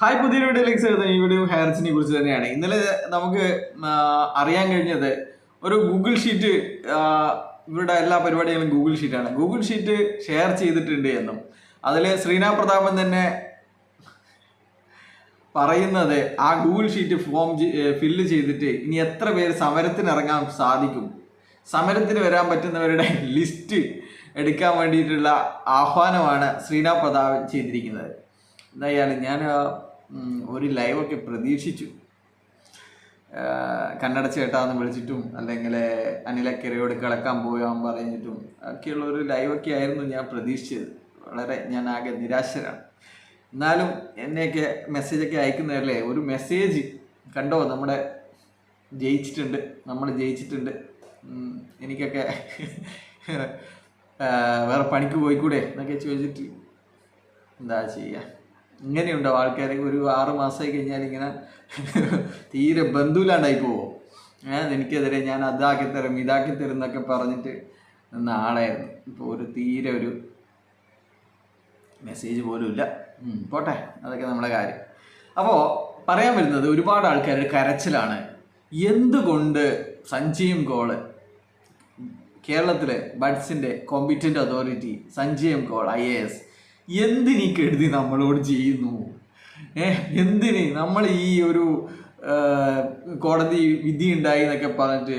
Hi പുതിയ വീഡിയോയിലേക്ക് സ്വാഗതം. ഈ വീഡിയോ ഹയർസിനെ കുറിച്ച് തന്നെയാണ്. ഇന്നലെ നമുക്ക് അറിയാൻ കഴിഞ്ഞത് ഒരു ഗൂഗിൾ ഷീറ്റ് ഇവരുടെ എല്ലാ പരിപാടികളും ഗൂഗിൾ ഷീറ്റാണ് ഗൂഗിൾ ഷീറ്റ് ഷെയർ ചെയ്തിട്ടുണ്ട് എന്നും. അതിൽ ശ്രീനാ പ്രതാപൻ തന്നെ പറയുന്നത് ആ ഗൂഗിൾ ഷീറ്റ് ഫോം ഫില്ല് ചെയ്തിട്ട് ഇനി എത്ര പേര് സമരത്തിന് ഇറങ്ങാൻ സാധിക്കും? സമരത്തിന് വരാൻ പറ്റുന്നവരുടെ ലിസ്റ്റ് എടുക്കാൻ വേണ്ടിയിട്ടുള്ള ആഹ്വാനമാണ് ശ്രീനാ പ്രതാപൻ ചെയ്തിരിക്കുന്നത്. എന്തായാലും ഞാൻ ഒരു ലൈവൊക്കെ പ്രതീക്ഷിച്ചു. കണ്ണട ചേട്ടാന്ന് വിളിച്ചിട്ടും അല്ലെങ്കിൽ അനിലക്കരയോട് കിളക്കാൻ പോയാൻ പറഞ്ഞിട്ടും ഒക്കെയുള്ള ഒരു ലൈവൊക്കെ ആയിരുന്നു ഞാൻ പ്രതീക്ഷിച്ചത്. വളരെ ഞാൻ ആകെ നിരാശരാണ്. എന്നാലും എന്നെയൊക്കെ മെസ്സേജൊക്കെ അയക്കുന്നതല്ലേ ഒരു മെസ്സേജ് കണ്ടോ? നമ്മുടെ ജയിച്ചിട്ടുണ്ട് നമ്മൾ ജയിച്ചിട്ടുണ്ട്. എനിക്കൊക്കെ വേറെ പണിക്ക് പോയിക്കൂടെ എന്നൊക്കെ ചോദിച്ചിട്ട് എന്താ ചെയ്യുക ഇങ്ങനെയുണ്ടോ ആൾക്കാർ ഒരു ആറ് മാസമായി കഴിഞ്ഞാൽ ഇങ്ങനെ തീരെ ബന്ധുവിലാണ്ടായി പോവും? ഏഹ് എനിക്കെതിരെ ഞാൻ അതാക്കി തരും ഇതാക്കി തരും എന്നൊക്കെ പറഞ്ഞിട്ട് നിന്ന ആളായിരുന്നു. ഇപ്പോൾ ഒരു തീരെ ഒരു മെസ്സേജ് പോലും ഇല്ല. പോട്ടെ. അതൊക്കെ നമ്മുടെ കാര്യം. അപ്പോൾ പറയാൻ വരുന്നത് ഒരുപാട് ആൾക്കാരുടെ കരച്ചിലാണ്. എന്തുകൊണ്ട് സഞ്ജയും കോൾ കേരളത്തിലെ ബഡ്സിന്റെ കോമ്പിറ്റന്റ് അതോറിറ്റി സഞ്ജയം കോൾ ഐ എ എസ് എന്തിനീ കെടുതി നമ്മളോട് ചെയ്യുന്നു? ഏഹ് എന്തിന് നമ്മൾ ഈ ഒരു കോടതി വിധി ഉണ്ടായി എന്നൊക്കെ പറഞ്ഞിട്ട്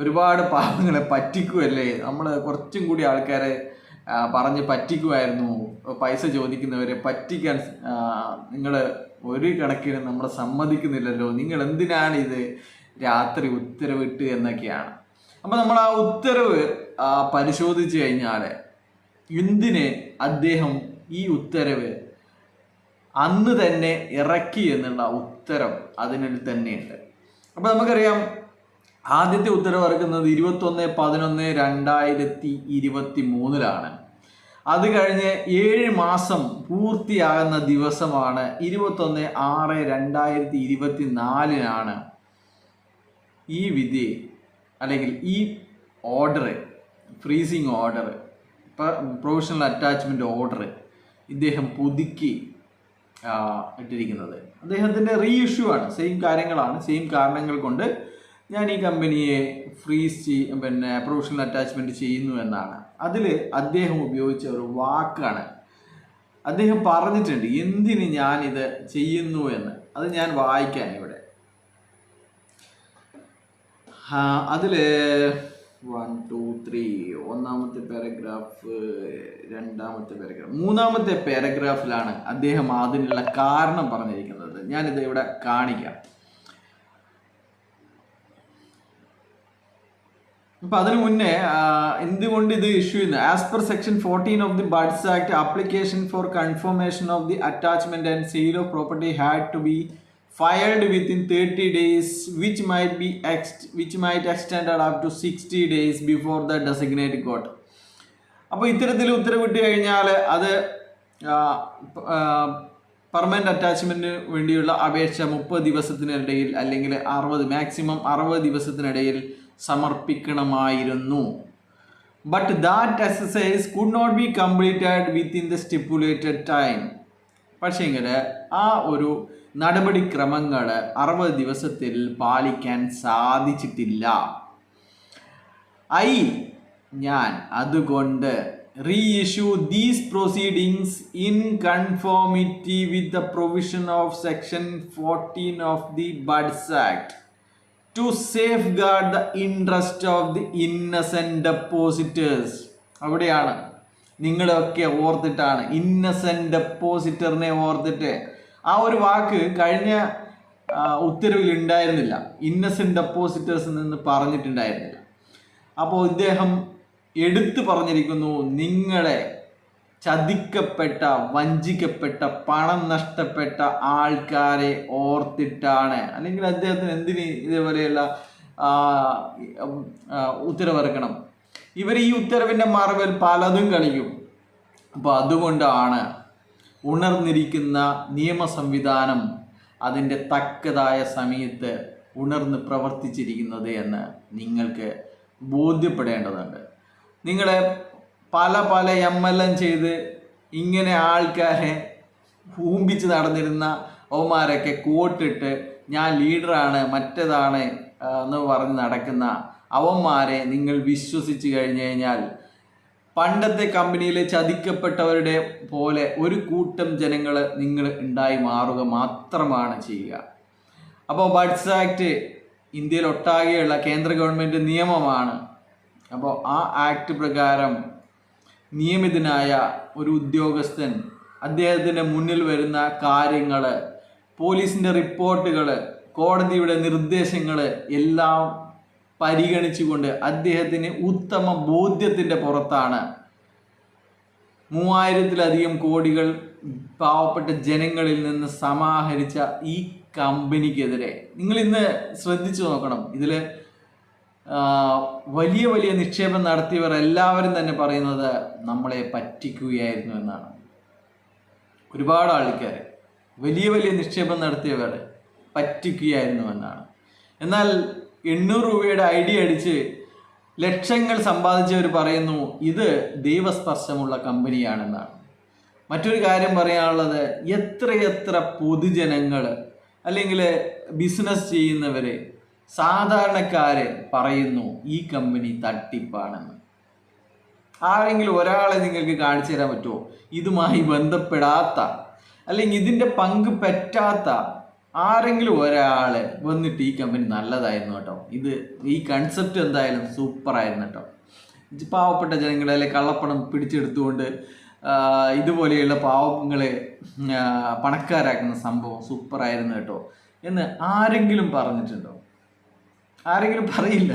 ഒരുപാട് പാവങ്ങളെ പറ്റിക്കുമല്ലേ നമ്മൾ കുറച്ചും കൂടി ആൾക്കാരെ പറഞ്ഞ് പറ്റിക്കുമായിരുന്നു പൈസ ചോദിക്കുന്നവരെ പറ്റിക്കാൻ നിങ്ങൾ ഒരു കണക്കിന് നമ്മളെ സമ്മതിക്കുന്നില്ലല്ലോ. നിങ്ങൾ എന്തിനാണ് ഇത് രാത്രി ഉത്തരവിട്ട് എന്നൊക്കെയാണ്. അപ്പം നമ്മൾ ആ ഉത്തരവ് പരിശോധിച്ച് കഴിഞ്ഞാൽ എന്തിന് അദ്ദേഹം ഈ ഉത്തരവ് അന്ന് തന്നെ ഇറക്കി എന്നുള്ള ഉത്തരം അതിനിൽ തന്നെയുണ്ട്. അപ്പം നമുക്കറിയാം ആദ്യത്തെ ഉത്തരവ് ഇറക്കുന്നത് ഇരുപത്തൊന്ന് പതിനൊന്ന് രണ്ടായിരത്തി ഇരുപത്തി മൂന്നിലാണ് അത് കഴിഞ്ഞ് ഏഴ് മാസം പൂർത്തിയാകുന്ന ദിവസമാണ് ഇരുപത്തൊന്ന് ആറ് രണ്ടായിരത്തി ഇരുപത്തി നാലിനാണ് ഈ വിധി അല്ലെങ്കിൽ ഈ order freezing order provisional attachment order ഇദ്ദേഹം പുതുക്കി ഇട്ടിരിക്കുന്നത്. അദ്ദേഹത്തിന്റെ റീഇഷ്യൂ ആണ്. സെയിം കാര്യങ്ങളാണ്. സെയിം കാരണങ്ങൾ കൊണ്ട് ഞാൻ ഈ കമ്പനിയെ ഫ്രീസ് ചെയ് പിന്നെ പ്രൊഫഷണൽ അറ്റാച്ച്മെന്റ് ചെയ്യുന്നു എന്നാണ്. അതിൽ അദ്ദേഹം ഉപയോഗിച്ച ഒരു വാക്കാണ്. അദ്ദേഹം പറഞ്ഞിട്ടുണ്ട് എന്തിന് ഞാനിത് ചെയ്യുന്നു എന്ന്? അത് ഞാൻ വായിക്കാൻ ഇവിടെ. അതിൽ വൺ ടു ത്രീ ഒന്നാമത്തെ പാരഗ്രാഫ് രണ്ടാമത്തെ പാരഗ്രാഫ് മൂന്നാമത്തെ പാരഗ്രാഫിലാണ് അദ്ദേഹം അതിനുള്ള കാരണം പറഞ്ഞിരിക്കുന്നത്. ഞാനിത് ഇവിടെ കാണിക്കാം. അപ്പൊ അതിനു മുന്നേ എന്തുകൊണ്ട് ഇത് ഇഷ്യൂ ചെയ്യുന്നു? As per section fourteen of the BUDS act application for confirmation of the attachment and sale of property had to be filed within thirty days which might be extend which might extend up to sixty days before the designate court അപ്പോൾ ഇത്തരത്തിൽ ഉത്തരവിട്ട് കഴിഞ്ഞാൽ അത് permanent അറ്റാച്ച്മെന്റിന് വേണ്ടിയുള്ള അപേക്ഷ മുപ്പത് ദിവസത്തിനിടയിൽ അല്ലെങ്കിൽ അറുപത് maximum അറുപത് ദിവസത്തിനിടയിൽ സമർപ്പിക്കണമായിരുന്നു. But that exercise could not be completed within the stipulated time പക്ഷേങ്കിൽ ആ ഒരു നടപടിക്രമങ്ങൾ അറുപത് ദിവസത്തിൽ പാലിക്കാൻ സാധിച്ചിട്ടില്ല. ഐ ഞാൻ അതുകൊണ്ട് reissue these proceedings in conformity with the provision of section fourteen of the BUDS act to safeguard the interest of the innocent depositors അവിടെയാണ്. നിങ്ങളൊക്കെ ഓർത്തിട്ടാണ്. ഇന്നസെന്റ് ഡെപ്പോസിറ്ററിനെ ഓർത്തിട്ട്. ആ ഒരു വാക്ക് കഴിഞ്ഞ ഉത്തരവിൽ ഉണ്ടായിരുന്നില്ല. ഇന്നസെന്റ് ഡെപ്പോസിറ്റേഴ്സ് നിന്ന് പറഞ്ഞിട്ടുണ്ടായിരുന്നില്ല. അപ്പോൾ ഇദ്ദേഹം എടുത്തു പറഞ്ഞിരിക്കുന്നു നിങ്ങളെ ചതിക്കപ്പെട്ട വഞ്ചിക്കപ്പെട്ട പണം നഷ്ടപ്പെട്ട ആൾക്കാരെ ഓർത്തിട്ടാണ്. അല്ലെങ്കിൽ അദ്ദേഹത്തിന് എന്തിന് ഇതേപോലെയുള്ള ഉത്തരവിറക്കണം? ഇവർ ഈ ഉത്തരവിന്റെ മറവിൽ പലതും കളിക്കും അപ്പോൾ അതുകൊണ്ടാണ് ഉണർന്നിരിക്കുന്ന നിയമ സംവിധാനം അതിന്റെ തക്കതായ സമയത്ത് ഉണർന്ന് പ്രവർത്തിച്ചിരിക്കുന്നത് എന്ന് നിങ്ങൾക്ക് ബോധ്യപ്പെടേണ്ടതുണ്ട്. നിങ്ങളെ പല പല എം എൽ എം ചെയ്ത് ഇങ്ങനെ ആൾക്കാരെ ഊമ്പിച്ച് നടന്നിരുന്ന അവന്മാരൊക്കെ കോട്ടിട്ട് ഞാൻ ലീഡറാണ് മറ്റേതാണ് എന്ന് പറഞ്ഞ് നടക്കുന്ന അവന്മാരെ നിങ്ങൾ വിശ്വസിച്ച് കഴിഞ്ഞു കഴിഞ്ഞാൽ പണ്ടത്തെ കമ്പനിയിൽ ചതിക്കപ്പെട്ടവരുടെ പോലെ ഒരു കൂട്ടം ജനങ്ങൾ നിങ്ങൾ ഉണ്ടായി മാറുക മാത്രമാണ് ചെയ്യുക. അപ്പോൾ ബഡ്സ് ആക്ട് ഇന്ത്യയിൽ ഒട്ടാകെയുള്ള കേന്ദ്ര ഗവൺമെന്റ് നിയമമാണ്. അപ്പോൾ ആ ആക്ട് പ്രകാരം നിയമിതനായ ഒരു ഉദ്യോഗസ്ഥൻ അദ്ദേഹത്തിന്റെ മുന്നിൽ വരുന്ന കാര്യങ്ങൾ പോലീസിന്റെ റിപ്പോർട്ടുകൾ കോടതിയുടെ നിർദ്ദേശങ്ങൾ എല്ലാം പരിഗണിച്ചുകൊണ്ട് അദ്ദേഹത്തിന് ഉത്തമ ബോധ്യത്തിന്റെ പുറത്താണ്. മൂവായിരത്തിലധികം കോടികൾ പാവപ്പെട്ട ജനങ്ങളിൽ നിന്ന് സമാഹരിച്ച ഈ കമ്പനിക്കെതിരെ. നിങ്ങൾ ഇന്ന് ശ്രദ്ധിച്ചു നോക്കണം. ഇതിൽ വലിയ വലിയ നിക്ഷേപം നടത്തിയവർ എല്ലാവരും തന്നെ പറയുന്നത് നമ്മളെ പറ്റിക്കുകയായിരുന്നു എന്നാണ്. ഒരുപാട് ആൾക്കാർ വലിയ വലിയ നിക്ഷേപം നടത്തിയവർ പറ്റിക്കുകയായിരുന്നു എന്നാണ്. എന്നാൽ എണ്ണൂറ് രൂപയുടെ ഐഡിയ അടിച്ച് ലക്ഷങ്ങൾ സമ്പാദിച്ചവർ പറയുന്നു ഇത് ദൈവസ്പർശമുള്ള കമ്പനിയാണെന്നാണ്. മറ്റൊരു കാര്യം പറയാനുള്ളത് എത്രയെത്ര പൊതുജനങ്ങൾ അല്ലെങ്കിൽ ബിസിനസ് ചെയ്യുന്നവരെ സാധാരണക്കാര് പറയുന്നു ഈ കമ്പനി തട്ടിപ്പാണെന്ന്. ആരെങ്കിലും ഒരാളെ നിങ്ങൾക്ക് കാണിച്ചു തരാൻ പറ്റുമോ? ഇതുമായി ബന്ധപ്പെടാത്ത അല്ലെങ്കിൽ ഇതിന്റെ പങ്ക് പറ്റാത്ത ആരെങ്കിലും ഒരാൾ വന്നിട്ട് ഈ കമ്പനി നല്ലതായിരുന്നു കേട്ടോ. ഇത് ഈ കൺസെപ്റ്റ് എന്തായാലും സൂപ്പറായിരുന്നു കേട്ടോ. പാവപ്പെട്ട ജനങ്ങളെ കള്ളപ്പണം പിടിച്ചെടുത്തുകൊണ്ട് ഇതുപോലെയുള്ള പാവങ്ങളെ പണക്കാരാക്കുന്ന സംഭവം സൂപ്പറായിരുന്നു കേട്ടോ. എന്ന് ആരെങ്കിലും പറഞ്ഞിട്ടുണ്ടോ? ആരെങ്കിലും പറയില്ല.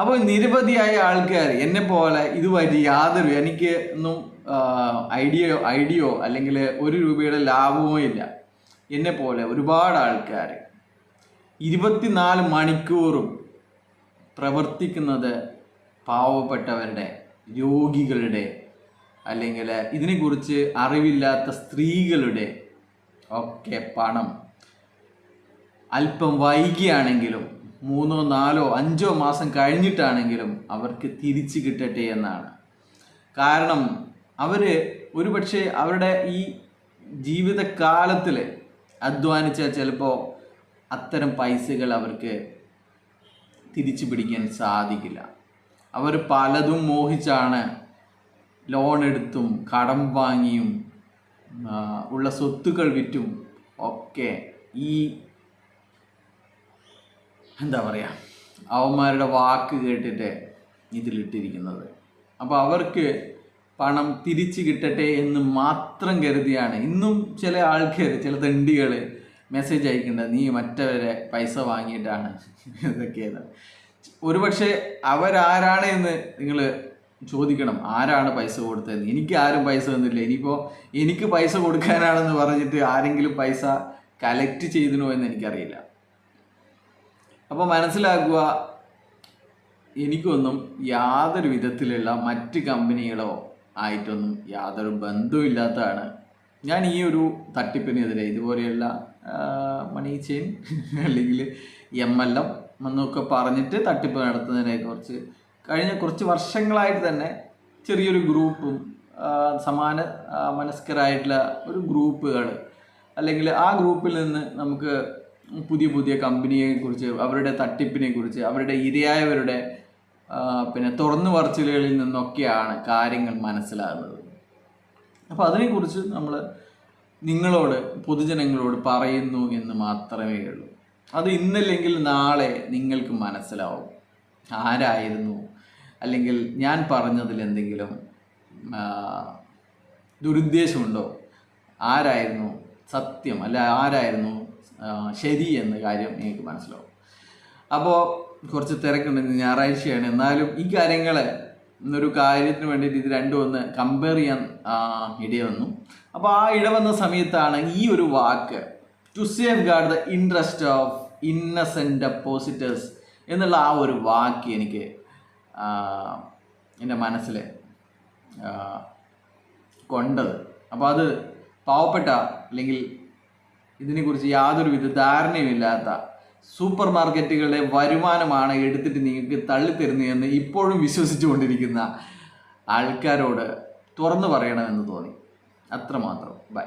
അപ്പോൾ നിരവധിയായ ആൾക്കാർ എന്നെ പോലെ ഇതുമായിട്ട് യാതൊരു എനിക്ക് ഒന്നും ഐഡിയയോ ഐഡിയോ അല്ലെങ്കിൽ ഒരു രൂപയുടെ ലാഭമോ ഇല്ല. എന്നെ പോലെ ഒരുപാട് ആൾക്കാർ ഇരുപത്തിനാല് മണിക്കൂറും പ്രവർത്തിക്കുന്നത് പാവപ്പെട്ടവരുടെ രോഗികളുടെ അല്ലെങ്കിൽ ഇതിനെക്കുറിച്ച് അറിവില്ലാത്ത സ്ത്രീകളുടെ ഒക്കെ പണം അല്പം വൈകിയാണെങ്കിലും മൂന്നോ നാലോ അഞ്ചോ മാസം കഴിഞ്ഞിട്ടാണെങ്കിലും അവർക്ക് തിരിച്ചു കിട്ടട്ടെ എന്നാണ്. കാരണം അവർ ഒരുപക്ഷെ അവരുടെ ഈ ജീവിതകാലത്തിൽ അധ്വാനിച്ചാൽ ചിലപ്പോൾ അത്തരം പൈസകൾ അവർക്ക് തിരിച്ചു പിടിക്കാൻ സാധിക്കില്ല. അവർ പലതും മോഹിച്ചാണ് ലോൺ എടുത്തും കടം വാങ്ങിയും ഉള്ള സ്വത്തുക്കൾ വിറ്റും ഒക്കെ ഈ എന്താ പറയുക അവന്മാരുടെ വാക്ക് കേട്ടിട്ട് ഇതിലിട്ടിരിക്കുന്നത്. അപ്പോൾ അവർക്ക് പണം തിരിച്ചു കിട്ടട്ടെ എന്ന് മാത്രം കരുതിയാണ് ഇന്നും ചില ആൾക്കാർ ചില തണ്ടികൾ മെസ്സേജ് അയക്കേണ്ടത് നീ മറ്റവരെ പൈസ വാങ്ങിയിട്ടാണ്? ഇതൊക്കെയാണ് ഒരുപക്ഷെ അവരാരാണ് എന്ന് നിങ്ങൾ ചോദിക്കണം. ആരാണ് പൈസ കൊടുത്തതെന്ന്? എനിക്ക് ആരും പൈസ തന്നില്ല. ഇനിയിപ്പോൾ എനിക്ക് പൈസ കൊടുക്കാനാണെന്ന് പറഞ്ഞിട്ട് ആരെങ്കിലും പൈസ കലക്ട് ചെയ്തിനോ എന്ന് എനിക്കറിയില്ല. അപ്പോൾ മനസ്സിലാക്കുക എനിക്കൊന്നും യാതൊരു വിധത്തിലുള്ള മറ്റ് കമ്പനികളോ ആയിട്ടൊന്നും യാതൊരു ബന്ധവുമില്ലാത്തതാണ് ഞാൻ ഈ ഒരു തട്ടിപ്പിനെതിരെ ഇതുപോലെയുള്ള മണി ചെയിൻ അല്ലെങ്കിൽ എം എൽ എം എന്നൊക്കെ പറഞ്ഞിട്ട് തട്ടിപ്പ് നടത്തുന്നതിനെ കുറിച്ച് കഴിഞ്ഞ കുറച്ച് വർഷങ്ങളായിട്ട് തന്നെ ചെറിയൊരു ഗ്രൂപ്പും സമാന മനസ്കരായിട്ടുള്ള ഒരു ഗ്രൂപ്പുകൾ അല്ലെങ്കിൽ ആ ഗ്രൂപ്പിൽ നിന്ന് നമുക്ക് പുതിയ പുതിയ കമ്പനിയെക്കുറിച്ച് അവരുടെ തട്ടിപ്പിനെക്കുറിച്ച് അവരുടെ ഇരയായവരുടെ പിന്നെ തുറന്നു പറച്ചിലുകളിൽ നിന്നൊക്കെയാണ് കാര്യങ്ങൾ മനസ്സിലാകുന്നത്. അപ്പോൾ അതിനെക്കുറിച്ച് നമ്മൾ നിങ്ങളോട് പൊതുജനങ്ങളോട് പറയുന്നു എന്ന് മാത്രമേ ഉള്ളൂ. അത് ഇന്നല്ലെങ്കിൽ നാളെ നിങ്ങൾക്ക് മനസ്സിലാവും. ആരായിരുന്നു? അല്ലെങ്കിൽ ഞാൻ പറഞ്ഞതിൽ എന്തെങ്കിലും ദുരുദ്ദേശമുണ്ടോ? ആരായിരുന്നു? സത്യം അല്ല ആരായിരുന്നു? ശരി എന്ന കാര്യം നിങ്ങൾക്ക് മനസ്സിലാവും. അപ്പോൾ കുറച്ച് തിരക്കുണ്ട് ഞായറാഴ്ചയാണ്. എന്നാലും ഈ കാര്യങ്ങളെ ഇന്നൊരു കാര്യത്തിന് വേണ്ടിയിട്ട് ഇത് രണ്ടും ഒന്ന് കമ്പയർ ചെയ്യാൻ ആ, ഇട വന്നു. അപ്പോൾ ആ ഇട വന്ന സമയത്താണ് ഈ ഒരു വാക്ക് to safeguard the interest of innocent depositors എന്നുള്ള ആ ഒരു വാക്ക് എനിക്ക് എന്റെ മനസ്സിൽ കൊണ്ടത്. അപ്പോൾ അത് പാവപ്പെട്ട അല്ലെങ്കിൽ ഇതിനെക്കുറിച്ച് യാതൊരുവിധ ധാരണയുമില്ലാത്ത സൂപ്പർ മാർക്കറ്റുകളുടെ വരുമാനമാണ് എടുത്തിട്ട് നിങ്ങൾക്ക് തള്ളിത്തരുന്നതെന്ന് ഇപ്പോഴും വിശ്വസിച്ചുകൊണ്ടിരിക്കുന്ന ആൾക്കാരോട് തുറന്നു പറയണമെന്ന് തോന്നി. അത്രമാത്രം. ബൈ.